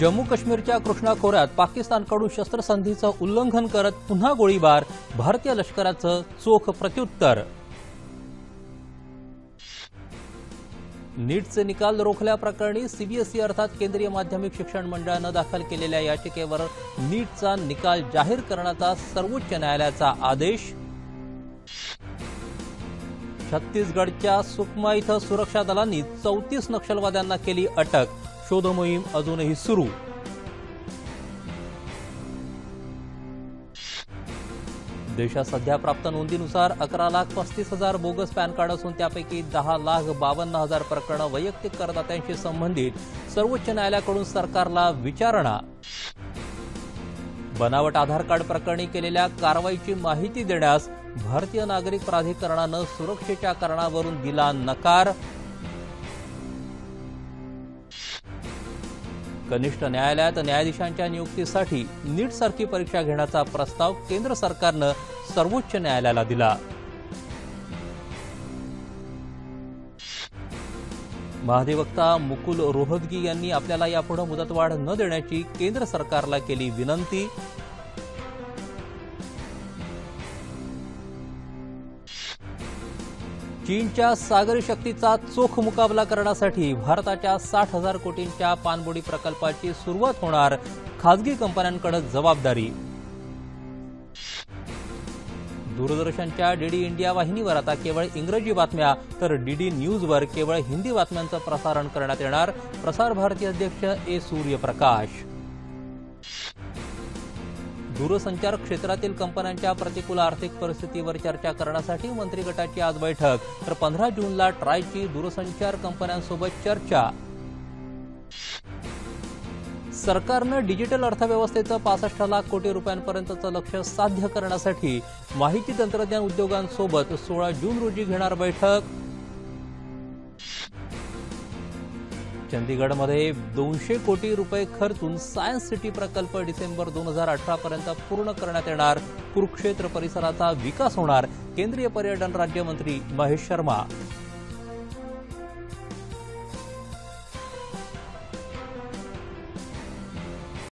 जम्मू काश्मीरच्या कृष्णा खोऱ्यात पाकिस्तानकडून शस्त्रसंधीचं उल्लंघन करत पुन्हा गोळीबार भारतीय लष्कराचं चोख प्रत्युत्तर. नीटचे निकाल रोखल्याप्रकरणी सीबीएसई अर्थात केंद्रीय माध्यमिक शिक्षण मंडळानं दाखल केलेल्या याचिकेवर नीटचा निकाल जाहीर करण्याचा सर्वोच्च न्यायालयाचा आदेश. छत्तीसगडच्या सुकमा इथं सुरक्षा दलांनी चौतीस नक्षलवाद्यांना केली अटक. शोधमोहीम अजूनही सुरू. देशात सध्या प्राप्त नोंदीनुसार अकरा लाख पस्तीस हजार बोगस पॅन कार्ड असून त्यापैकी दहा लाख बावन्न हजार प्रकरणं वैयक्तिक करदात्यांशी संबंधित सर्वोच्च न्यायालयाकडून सरकारला विचारणा. बनावट आधार कार्ड प्रकरणी केलेल्या कारवाईची माहिती देण्यास भारतीय नागरिक प्राधिकरणानं सुरक्षेच्या कारणावरून दिला नकार. कनिष्ठ न्यायालयात न्यायाधीशांच्या नियुक्तीसाठी नीट सारखी परीक्षा घेण्याचा प्रस्ताव केंद्र सरकारनं सर्वोच्च न्यायालयाला दिला. महाधिवक्ता मुकुल रोहतगी यांनी आपल्याला यापुढे मुदतवाढ न देण्याची केंद्र सरकारला केली विनंती. चीनच्या सागरी शक्तीचा चोख मुकाबला करण्यासाठी भारताच्या साठ हजार कोटींच्या पाणबुडी प्रकल्पाची सुरुवात होणार खासगी कंपन्यांकडे जबाबदारी. दूरदर्शनच्या डीडी इंडिया वाहिनीवर आता केवळ इंग्रजी बातम्या तर डीडी न्यूजवर केवळ हिंदी बातम्यांचं प्रसारण करण्यात येणार. प्रसार भारती अध्यक्ष ए सूर्यप्रकाश. दूरसंचार क्षेत्रातील कंपन्यांच्या प्रतिकूल आर्थिक परिस्थितीवर चर्चा करण्यासाठी मंत्रिगटाची आज बैठक. तर पंधरा जूनला ट्रायची दूरसंचार कंपन्यांसोबत चर्चा. सरकारनं डिजिटल अर्थव्यवस्थेचं पासष्ट लाख कोटी रुपयांपर्यंतचं लक्ष साध्य करण्यासाठी माहिती तंत्रज्ञान उद्योगांसोबत सोळा जून रोजी घेणार बैठक. चंदीगडमध्ये दोनशे कोटी रुपये खर्चून सायन्स सिटी प्रकल्प डिसेंबर दोन हजार अठरापर्यंत पूर्ण करण्यात येणार. कुरुक्षेत्र परिसराचा विकास होणार. केंद्रीय पर्यटन राज्यमंत्री महेश शर्मा.